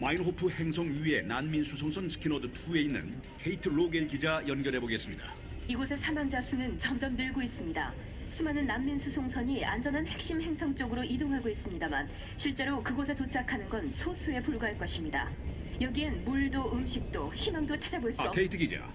마인호프 행성 위의 난민 수송선 스키너드 2에 있는 케이트 로겔 기자 연결해 보겠습니다. 이곳의 사망자 수는 점점 늘고 있습니다. 수많은 난민 수송선이 안전한 핵심 행성 쪽으로 이동하고 있습니다만 실제로 그곳에 도착하는 건 소수에 불과할 것입니다. 여기엔 물도 음식도 희망도 찾아볼 수 아, 없... 케이트 기자.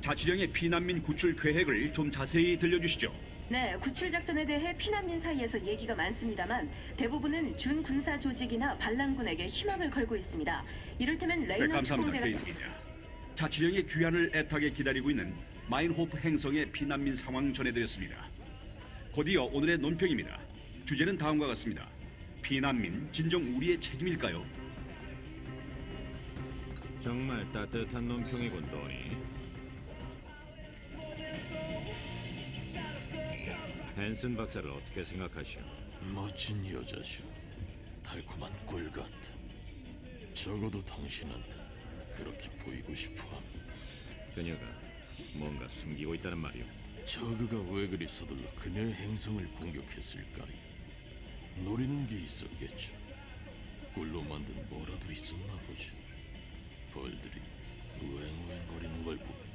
자치령의 피난민 구출 계획을 좀 자세히 들려주시죠. 네, 구출 작전에 대해 피난민 사이에서 얘기가 많습니다만 대부분은 준 군사 조직이나 반란군에게 희망을 걸고 있습니다. 이를테면 네, 레이너 감사합니다, 특공대 케이트 같은 기자. 자치령의 귀환을 애타게 기다리고 있는 마인호프 행성의 피난민 상황 전해드렸습니다. 곧이어 오늘의 논평입니다. 주제는 다음과 같습니다. 피난민 진정 우리의 책임일까요? 정말 따뜻한 논평이군, 도니. 헨슨 박사를 어떻게 생각하시오? 멋진 여자죠. 달콤한 꿀 같아. 적어도 당신한테 그렇게 보이고 싶어함. 그녀가 뭔가 숨기고 있다는 말이오. 저그가 왜 그리 서둘러 그녀의 행성을 공격했을까요? 노리는 게 있었겠죠. 꿀로 만든 뭐라도 있었나 보죠. 벌들이 우행우행거리는 걸 보면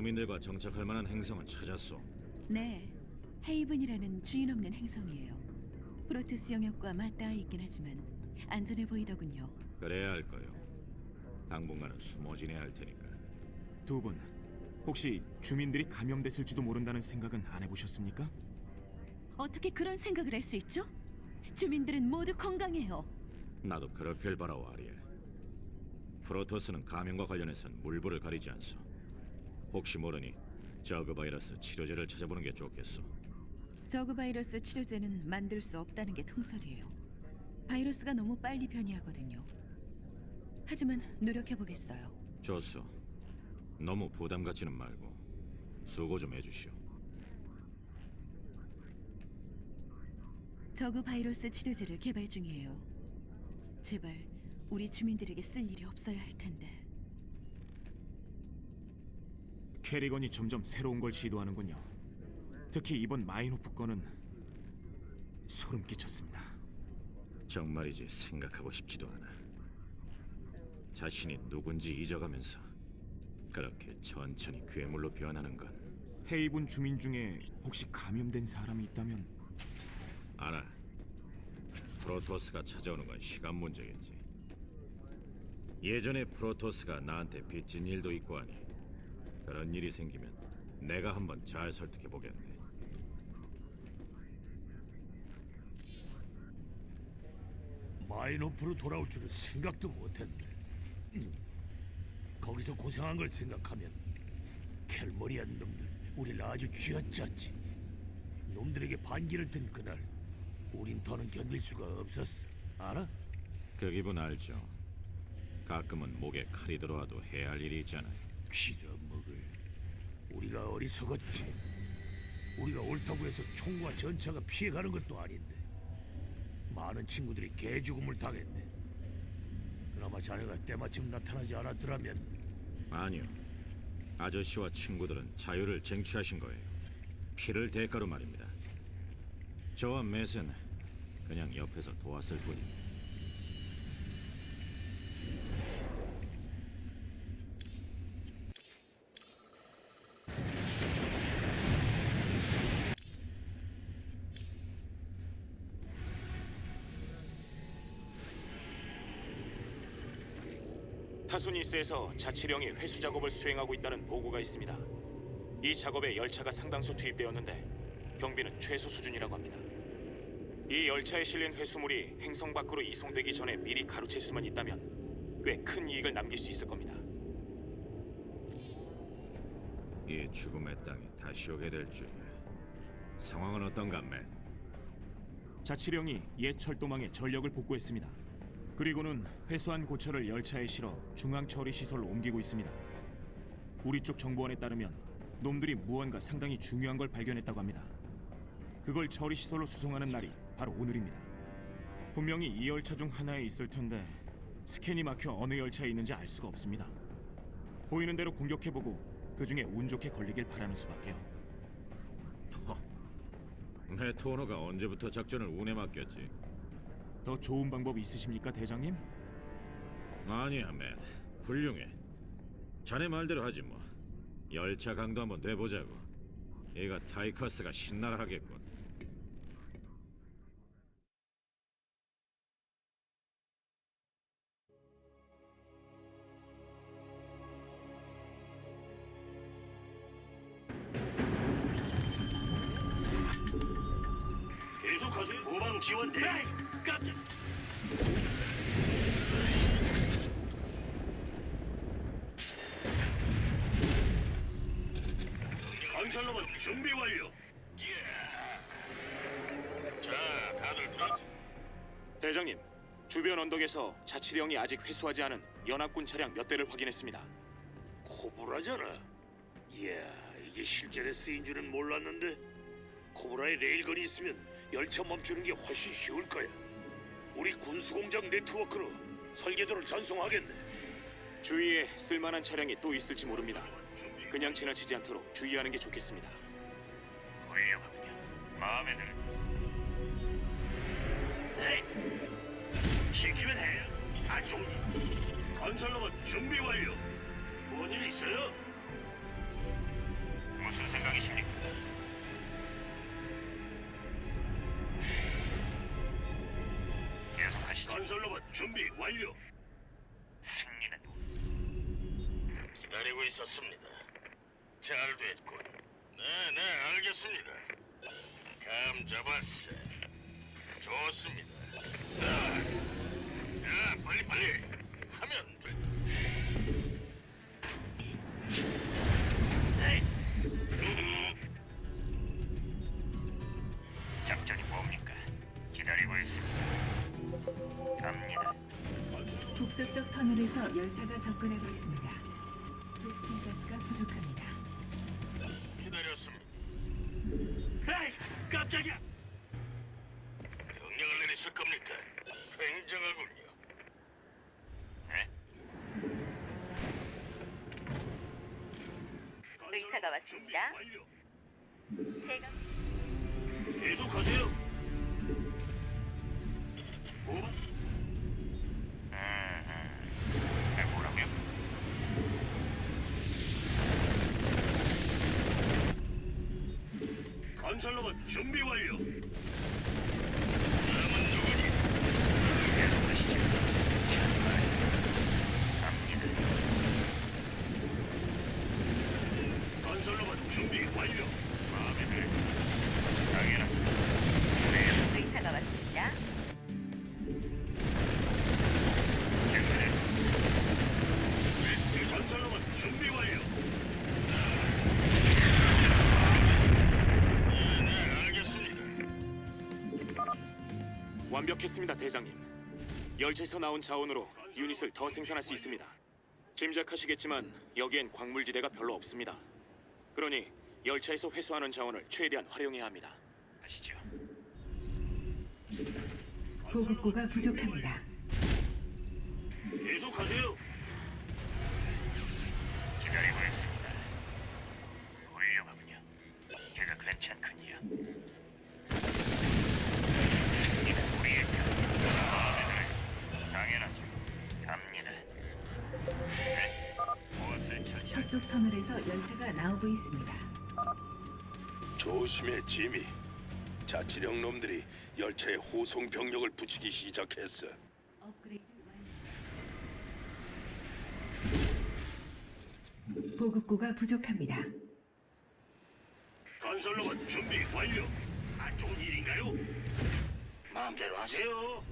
주민들과 정착할 만한 행성은 찾았소. 네, 헤이븐이라는 주인 없는 행성이에요. 프로토스 영역과 맞닿아 있긴 하지만 안전해 보이더군요. 그래야 할 거요. 당분간은 숨어 지내야 할 테니까. 두 분 혹시 주민들이 감염됐을지도 모른다는 생각은 안 해보셨습니까? 어떻게 그런 생각을 할 수 있죠? 주민들은 모두 건강해요. 나도 그렇길 바라오, 아리엘. 프로토스는 감염과 관련해선 물불을 가리지 않소. 혹시 모르니 저그 바이러스 치료제를 찾아보는 게 좋겠소. 저그 바이러스 치료제는 만들 수 없다는 게 통설이에요. 바이러스가 너무 빨리 변이하거든요. 하지만 노력해 보겠어요. 좋소. 너무 부담 갖지는 말고 수고 좀 해주시오. 저그 바이러스 치료제를 개발 중이에요. 제발 우리 주민들에게 쓸 일이 없어야 할 텐데. 캐리건이 점점 새로운 걸 시도하는군요. 특히 이번 마이노프 건은 소름 끼쳤습니다. 정말이지 생각하고 싶지도 않아. 자신이 누군지 잊어가면서 그렇게 천천히 괴물로 변하는 건 헤이븐 주민 중에 혹시 감염된 사람이 있다면 알아. 프로토스가 찾아오는 건 시간 문제겠지. 예전에 프로토스가 나한테 빚진 일도 있고 하니 그런 일이 생기면 내가 한번 잘 설득해 보겠네. 마이너프로 돌아올 줄은 생각도 못했네. 음. 거기서 고생한 걸 생각하면 켈머리안 놈들 우리를 아주 쥐어짰지. 놈들에게 반기를 든 그날 우린 더는 견딜 수가 없었어. 알아? 그 기분 알죠? 가끔은 목에 칼이 들어와도 해야 할 일이 있잖아요. 빌어먹을. 우리가 어리석었지. 우리가 옳다고 해서 총과 전차가 피해가는 것도 아닌데 많은 친구들이 개죽음을 당했네. 그나마 자네가 때마침 나타나지 않았더라면 아니요. 아저씨와 친구들은 자유를 쟁취하신 거예요. 피를 대가로 말입니다. 저와 맷은 그냥 옆에서 도왔을 뿐입니다. 타소니스에서 자치령이 회수 작업을 수행하고 있다는 보고가 있습니다. 이 작업에 열차가 상당수 투입되었는데 경비는 최소 수준이라고 합니다. 이 열차에 실린 회수물이 행성 밖으로 이송되기 전에 미리 가로챌 수만 있다면 꽤 큰 이익을 남길 수 있을 겁니다. 이 죽음의 땅에 다시 오게 될 줄이야. 상황은 어떤가, 맷? 자치령이 옛 철도망에 전력을 복구했습니다. 그리고는 회수한 고철을 열차에 실어 중앙 처리 시설로 옮기고 있습니다. 우리 쪽 정보원에 따르면 놈들이 무언가 상당히 중요한 걸 발견했다고 합니다. 그걸 처리 시설로 수송하는 날이 바로 오늘입니다. 분명히 이 열차 중 하나에 있을 텐데 스캔이 막혀 어느 열차에 있는지 알 수가 없습니다. 보이는 대로 공격해보고 그 중에 운 좋게 걸리길 바라는 수밖에요. 메토너가 언제부터 작전을 운에 맡겼지? 더 좋은 방법 있으십니까, 대장님? 아니야, 맨. 훌륭해. 자네 말대로 하지 뭐. 열차 강도 한번 내보자고. 얘가 타이커스가 신나라 하겠군. 대장님, 주변 언덕에서 자치령이 아직 회수하지 않은 연합군 차량 몇 대를 확인했습니다. 코브라잖아. 이야, 이게 실전에 쓰인 줄은 몰랐는데 코브라의 레일건이 있으면 열차 멈추는 게 훨씬 쉬울 거야. 우리 군수공장 네트워크로 설계도를 전송하겠네. 주위에 쓸만한 차량이 또 있을지 모릅니다. 그냥 지나치지 않도록 주의하는 게 좋겠습니다. 훌륭하군요. 마음에 들. 네. 시키면 해요. 아 일. 건설로봇 준비 완료. 뭔일 있어요? 무슨 생각이십니까? 계속하시죠. 건설로봇 준비 완료. 승리는 기다리고 있었습니다. 잘 됐군. 네, 네, 알겠습니다. 감 잡았어. 좋습니다. 아, 자, 빨리 빨리 하면 돼. 작전이 뭡니까? 기다리고 있습니다. 갑니다. 북서쪽 터널에서 열차가 접근하고 있습니다. 베스핀 가스가 부족합니다. 기다렸습니다. 에이, 깜짝이야. 명령을 내리실 겁니까? 굉장하군요. 네? 왔습니다. 제가 계속하세요. 완벽했습니다, 대장님. 열차에서 나온 자원으로 유닛을 더 생산할 수 있습니다. 짐작하시겠지만 여기엔 광물지대가 별로 없습니다. 그러니 열차에서 회수하는 자원을 최대한 활용해야 합니다. 가시죠. 보급고가 부족합니다. 계속하세요. 열차가 나오고 있습니다. 조심해 지미. 자치령 놈들이 열차에 호송 병력을 붙이기 시작했어. 업그레이드 완료. 보급고가 부족합니다. 건설로봇 준비 완료. 안 좋은 일인가요? 마음대로 하세요.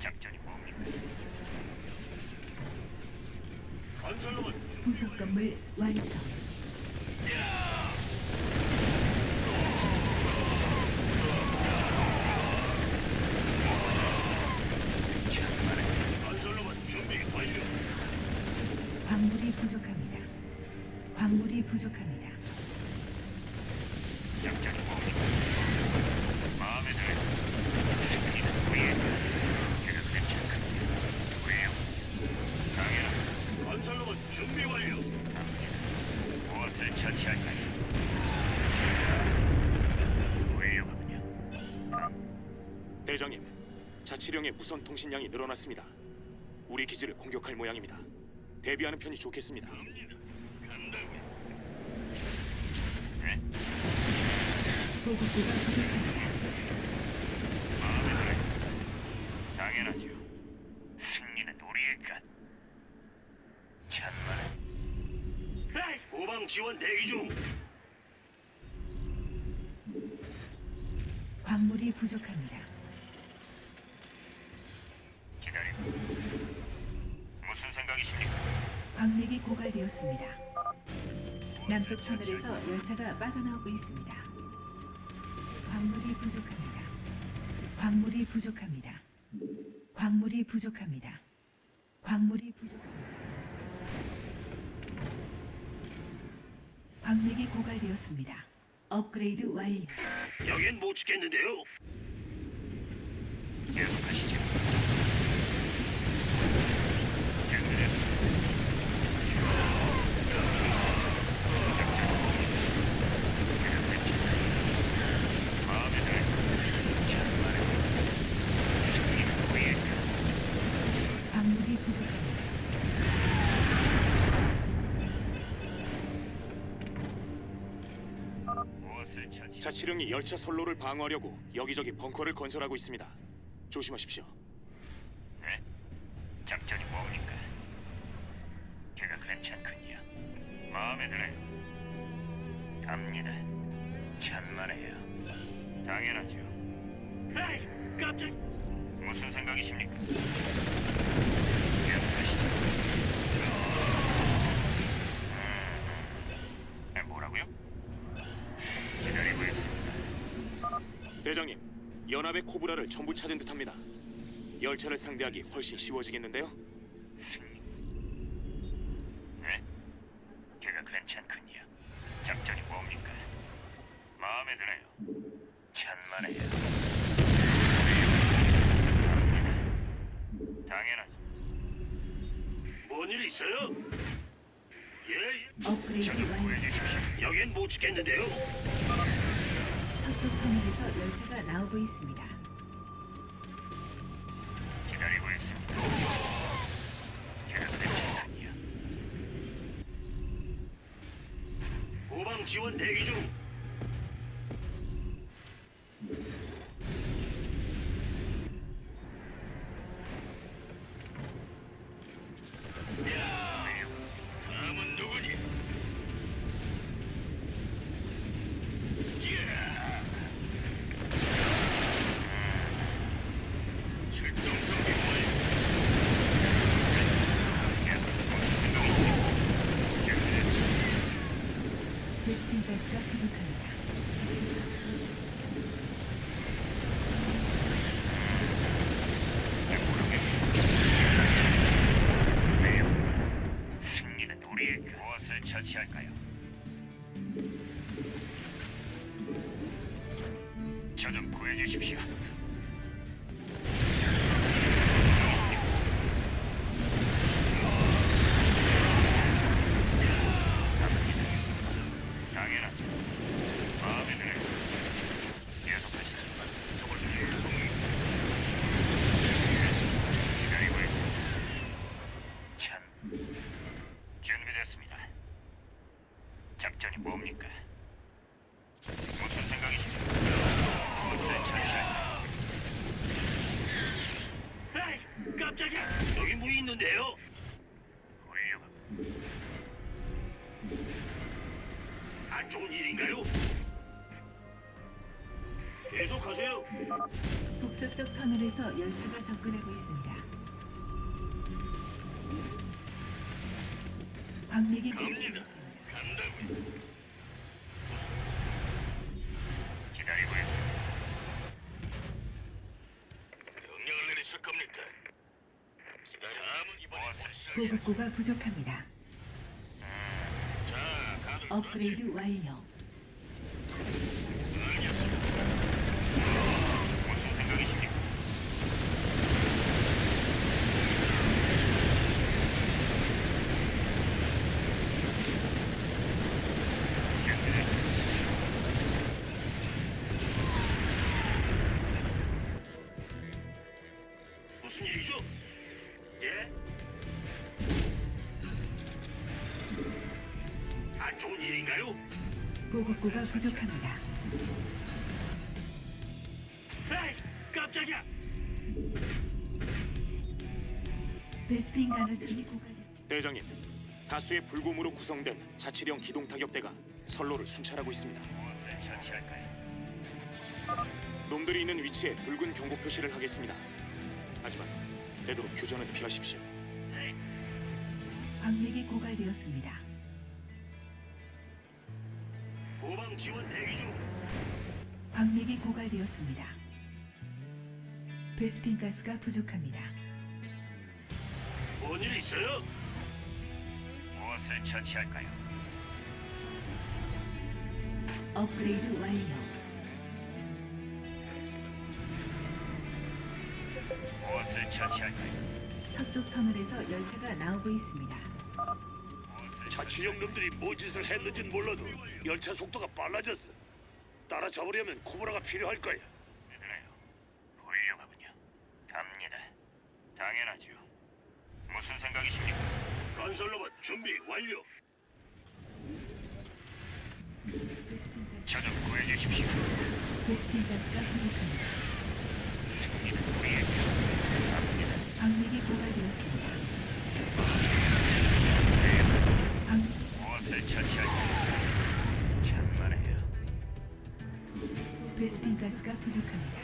작전이 뭡니까? 부속 건물 완성. 광물이 부족합니다. 광물이 부족합니다. 자치령의 무선 통신량이 늘어났습니다. 우리 기지를 공격할 모양입니다. 대비하는 편이 좋겠습니다. 부족합니다. 당연하죠. 승리는 우리의 것. 참말. 후방 지원 대기 중. 광물이 부족합니다. 기다리고. 무슨 생각이십니까? 광맥이 고갈되었습니다. 남쪽 터널에서 열차가 빠져나오고 있습니다. 광물이 부족합니다. 광물이 부족합니다. 광물이 부족합니다. 광물이 부족합니다. 광맥이 고갈되었습니다. 업그레이드 완료. 여긴 못 지켰는데요. 계속하시죠. 광물이 부족합니다. 무엇을 처치? 자치령이 열차 선로를 방어하려고 여기저기 벙커를 건설하고 있습니다. 조심하십시오. 네? 작전이 뭡니까? 제가 괜찮군요. 마음에 들어요. 갑니다. 천만에요. 당연하죠. 에이, 깜짝. 무슨 생각이십니까? 계속하시죠. 음, 뭐라고요? 기다리고 있습니다. 대장님, 연합의 코브라를 전부 찾은 듯합니다. 열차를 상대하기 훨씬 쉬워지겠는데요? 열차가 나오고 있습니다. 지원 대기 중. 베스핀 가스가 부족합니다. 북서쪽 터널에서 열차가 접근하고 있습니다. 광맥이. 간다고요. 기다리고 있습니다. 명령을 내리실 겁니까? 다음은 이번에 보급고가 부족합니다. 자, 업그레이드 완료. 일인가요? 보급고가 부족합니다. 에이, 깜짝이야. 베스핀 가능천이 고갈. 대장님, 다수의 불곰으로 구성된 자치령 기동 타격대가 선로를 순찰하고 있습니다. 놈들이 있는 위치에 붉은 경고 표시를 하겠습니다. 하지만 되도록 교전은 피하십시오. 광맥이 고갈되었습니다. 후방 지원 대기 중. 광맥이 고갈되었습니다. 베스핀 가스가 부족합니다. 뭔 일 있어요? 무엇을 처치할까요? 업그레이드 완료. 무엇을 처치할까요? 서쪽 터널에서 열차가 나오고 있습니다. 자치령 놈들이 뭐 짓을 했는진 몰라도 열차 속도가 빨라졌어. 따라잡으려면 코브라가 필요할 거야. 그래요. 훌륭하군요. 갑니다. 당연하죠. 무슨 생각이십니까? 건설로봇 준비 완료. 베스핀 가스, 저좀 구해주십시오. 베스핀 가스가 부족합니다. 가스가 부족합니다.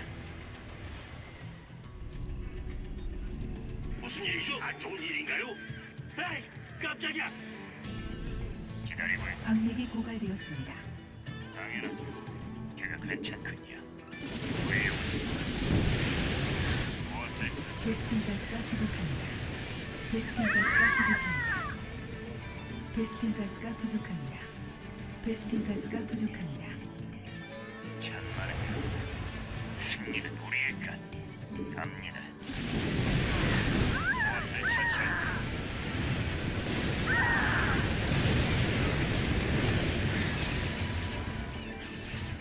무슨 일이죠? 안 좋은 일인가요? 에이, 깜짝이야. 기다리고 있 광맥이 고갈되었습니다. 당연하죠. 제가 괜찮군요. 왜요? 무엇을 베스핀 가스가 부족합니다. 베스핀 가스가 부족합니다. 베스핀 가스가 부족합니다. 베스핀 가스가 부족합니다. 승리는 우리의 것. 갑니다. 무엇을 처치할까요?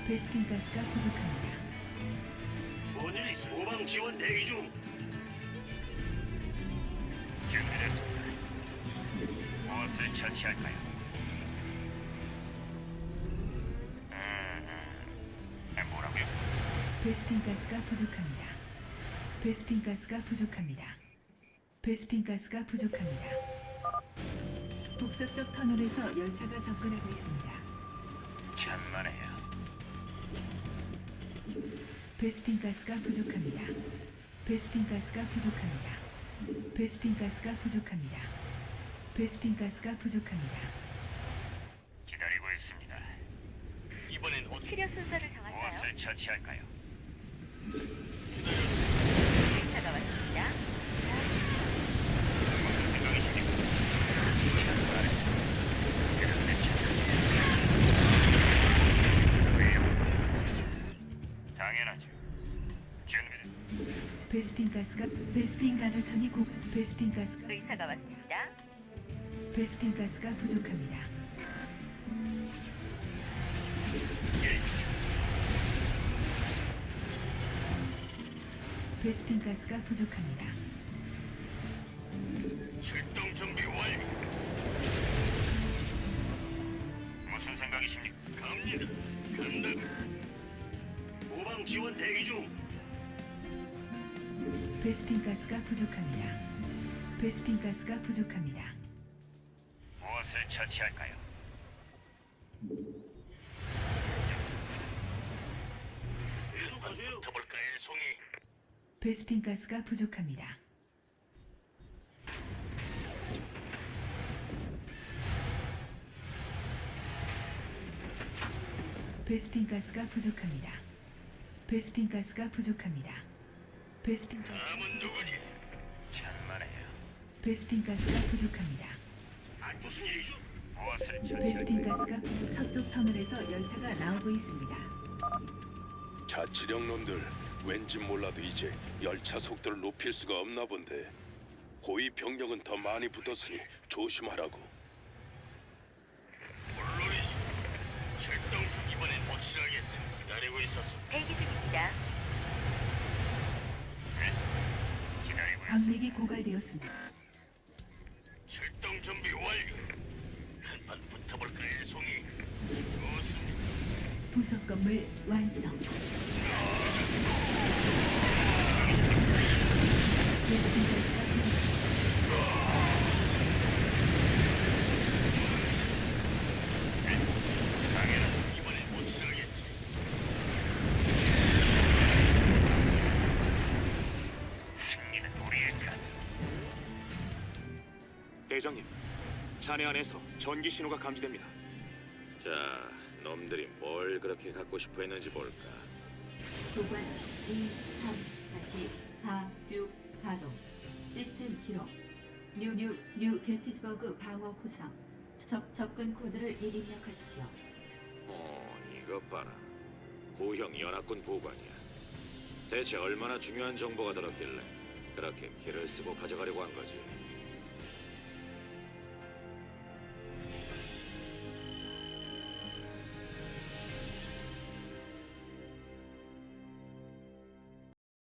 베스핀 가스가 부족합니다. 뭔일 있어? 후방 지원 대기 중. 준비됐습니다. 무엇을 처치할까요? 가스가 부족합니다. 베스핀 가스가 부족합니다. 베스핀 가스가 부족합니다. 북서쪽 터널에서 열차가 접근하고 있습니다. 천만에요. 베스핀 가스가 부족합니다. 베스핀 가스가 부족합니다. 베스핀 가스가 부족합니다. 베스핀 가스가 부족합니다. 기다리고 있습니다. 이번엔? 치료 순서를 정할까요? 무엇을 처치할까요? 베스핀 가스가 베스핀 가능천이 고 베스핀 가스가 의사가 왔습니다. 베스핀 가스가 부족합니다. 베스핀 가스가 부족합니다. 출동 준비 완료. 무슨 생각이십니까? 갑니다. 간다. 후방 지원 대기 중. 베스핀 가스가 부족합니다. 베스핀 가스가 부족합니다. 무엇을 처치할까요? 붙어볼까요, 송이? 베스핀 가스가 부족합니다. 베스핀 가스가 부족합니다. 베스핀 가스가 부족합니다. 베스핀 가스 남은 누구니? 천만에요. 베스핀 가스가 부족합니다. 아, 무슨 일이죠? 무엇을 베스핀 처치할까요? 가스가 부족. 서쪽 터널에서 열차가 나오고 있습니다. 자치령 놈들 왠지 몰라도 이제 열차 속도를 높일 수가 없나 본데 호위 병력은 더 많이 붙었으니 조심하라고. 물론이지. 출동 중 이번엔 확실하겠지. 기다리고 있었어. 대기 중입니다. 강맥이 고갈되었습니다. 출동 준비 완료. 한판 붙어볼까요, 송이? 부속 건물 완성. 계속된 가스가 대장님, 잔해 안에서 전기 신호가 감지됩니다. 자, 놈들이 뭘 그렇게 갖고 싶어 했는지 볼까. 도관 2, 3, 다시 4, 6 가동. 시스템 기록. 뉴뉴 뉴 게티즈버그 방어 구상. 적 접근 코드를 입력하십시오. 어, 이것 봐라. 구형 연합군 부관이야. 대체 얼마나 중요한 정보가 들었길래 그렇게 키를 쓰고 가져가려고 한 거지?